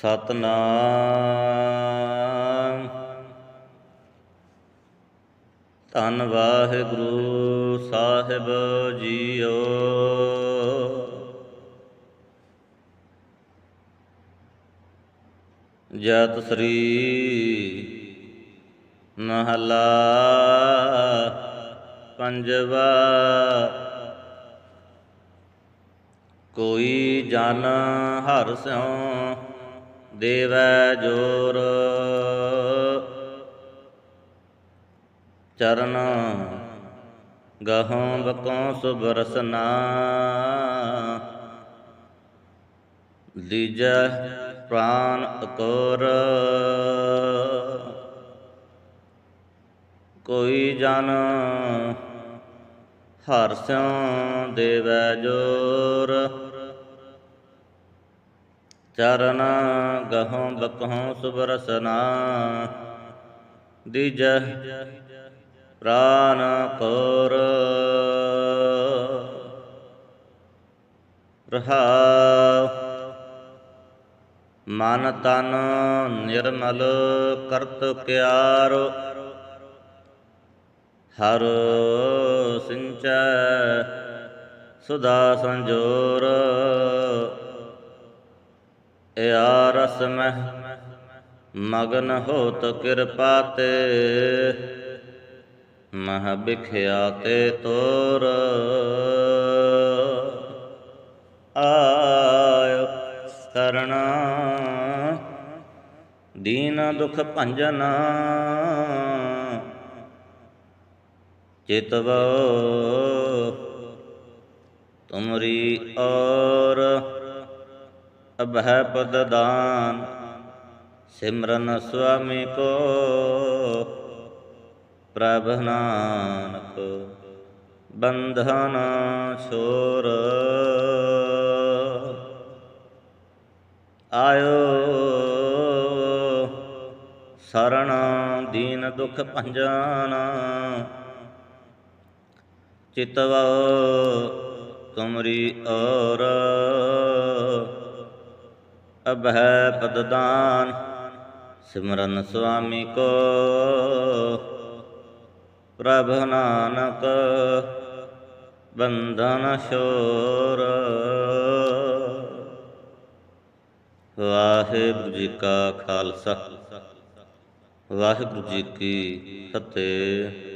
ਸਤਨਾਮ। ਧੰਨ ਵਾਹਿਗੁਰੂ ਸਾਹਿਬ ਜੀਓ। ਜਤ ਸ੍ਰੀ ਮਹਲਾ ਪੰਜਵਾ। ਕੋਈ ਜਨ ਹਰ ਸਿਉ ਦੇਵੈ ਜੋਰ। ਚਰਨ ਗਹੋਂ ਬਕੋਂ ਸੁਬਰਸਨਾ ਲੀਜੈ ਪ੍ਰਾਨ ਅਕੋਰ। ਕੋਈ ਜਨ ਹਰ ਸਿਉ ਦੇਵੈ ਜੋਰ। ਚਰਨ ਗਹੋਂ ਬਕਹੋਂ ਸੁਬਰਸਨਾ ਦੀਜੈ ਪ੍ਰਾਨ ਕੋਰ ਰਹਾ ਮਨ ਤਨ ਨਿਰਮਲ ਕਰਤ ਕਿਆਰ ਹਰ ਸਿੰਚੈ ਸੁਦਾ ਸੰਜੋਰ। ਇਆ ਰਸ ਮਹਿ ਮਗਨ ਹੋਤ ਕਿਰਪਾ ਤੇ। ਮਹ ਬਿਖਿਆ ਤੇ ਤੋਰ। ਆਇ ਕਰਣਾ। ਦੀਨ ਦੁਖ ਭੰਜਨ। ਚਿਤਵ ਅਭੈ ਪਦ ਦਾਨ, ਸਿਮਰਨ ਸੁਆਮੀ ਕੋ ਪ੍ਰਭ ਨਾਨਕ, ਬੰਧਨ ਛੋਰ। ਆਇਓ ਸਰਣ ਦੀਨ ਦੁਖ ਭੰਜਨ ਚਿਤਵ ਤੁਮਰੀ ਔਰ। ਅਭੈ ਪਦ ਦਾਨ ਸਿਮਰਨ ਸੁਆਮੀ ਕੋ। ਪ੍ਰਭ ਨਾਨਕ ਬੰਧਨ ਸ਼ੋਰ ਵਾਹਿਗੁਰੂ ਜੀ ਕਾ ਖਾਲਸਾ, ਵਾਹਿਗੁਰੂ ਜੀ ਕੀ ਫਤਿਹ।